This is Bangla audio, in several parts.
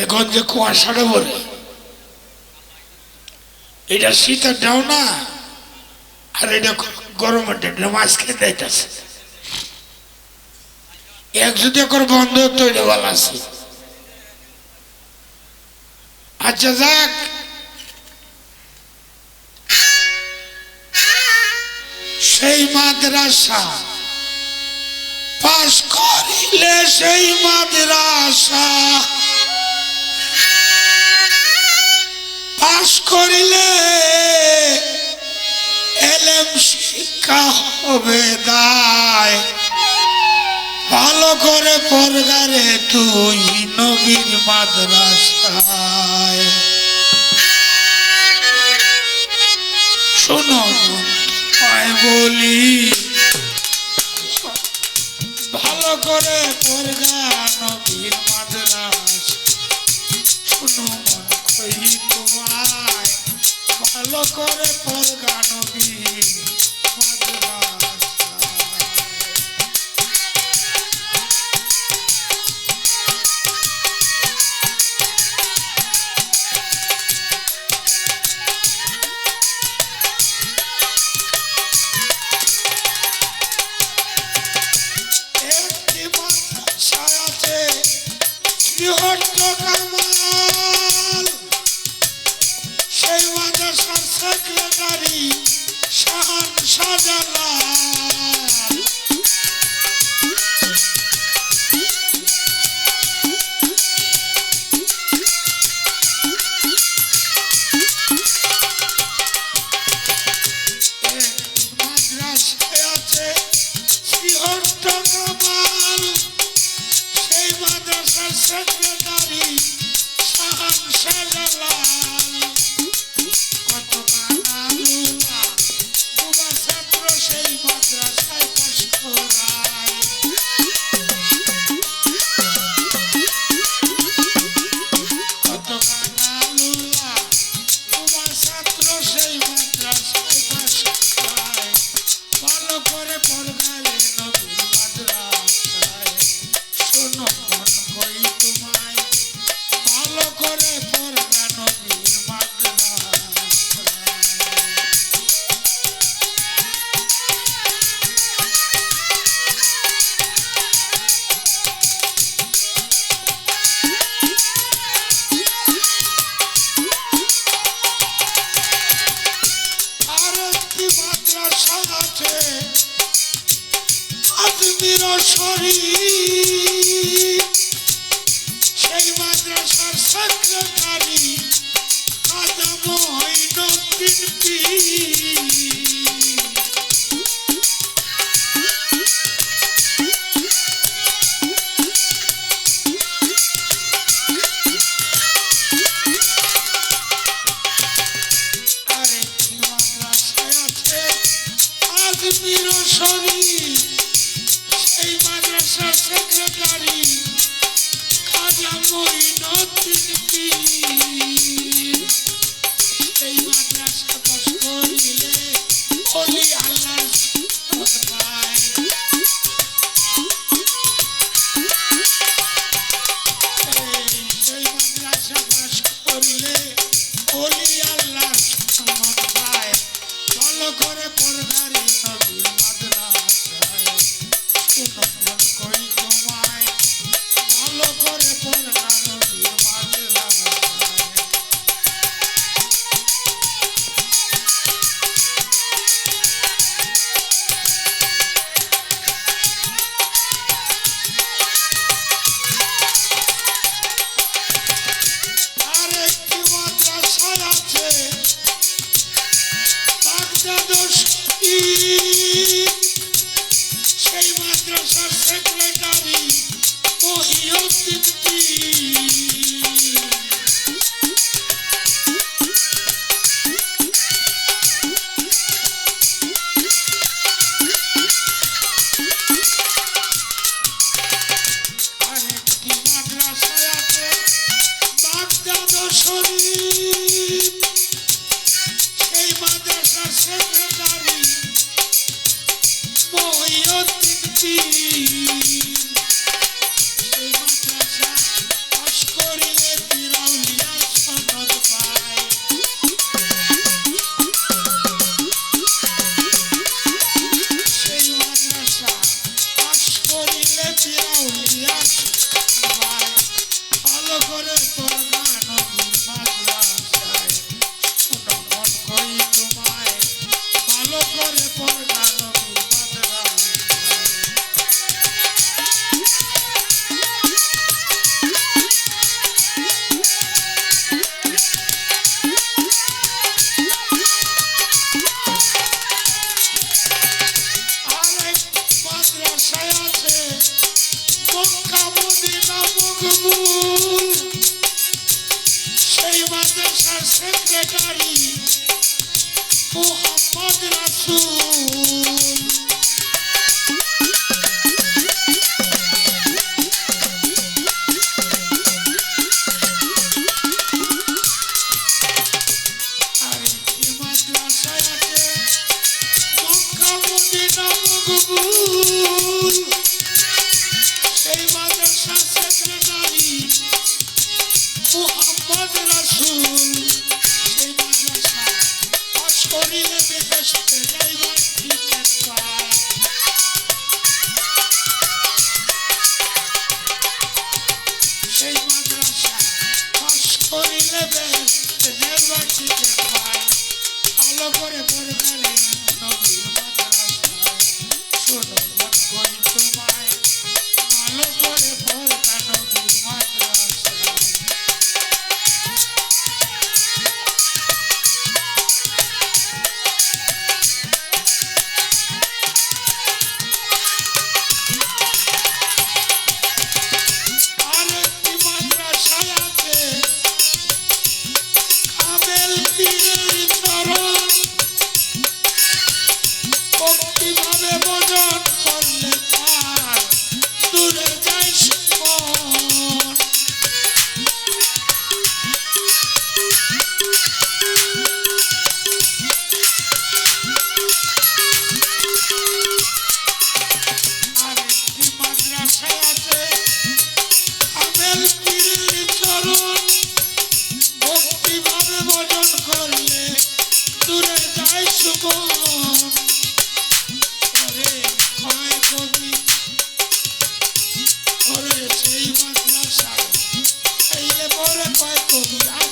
এখন যে কুয়াশাটা বলে। এটা শীতের ডাও না, আর এটা গরমের ডাও মাঝখানে যাইতেছে। এক যদি একর বন্ধ এটা ভালো আছে। আচ্ছা যাক। সেই মাদ্রাসা পাশ করিলে সেই মাদ্রাসা পাশ করিলে এলেম শিক্ষা হবে দায়। ভালো করে পরগারে তুই নবীর মাদ্রাসায়। শোনো বলি, ভালো করে পরগা করে পরগা নবীর মাদ্রাসার সেক্রেটারি শাহান শাহজালাল শরীফ সেই মাদ্রাসার সেক্রেটারি আদম মহিনুদ্দিন পীর সেই মাদ্রাসা পাশ করিলে অলি আল্লাহর I'm gonna go, let's go. করি মোহাম্মদ রাসুল Ooh. নেবে নেল বাছি আলো করে পড়বে নবীর মাথা শোনো তোমায় আলো করে Keep Viva Alemania! that white folks.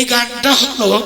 এই গানটা হলো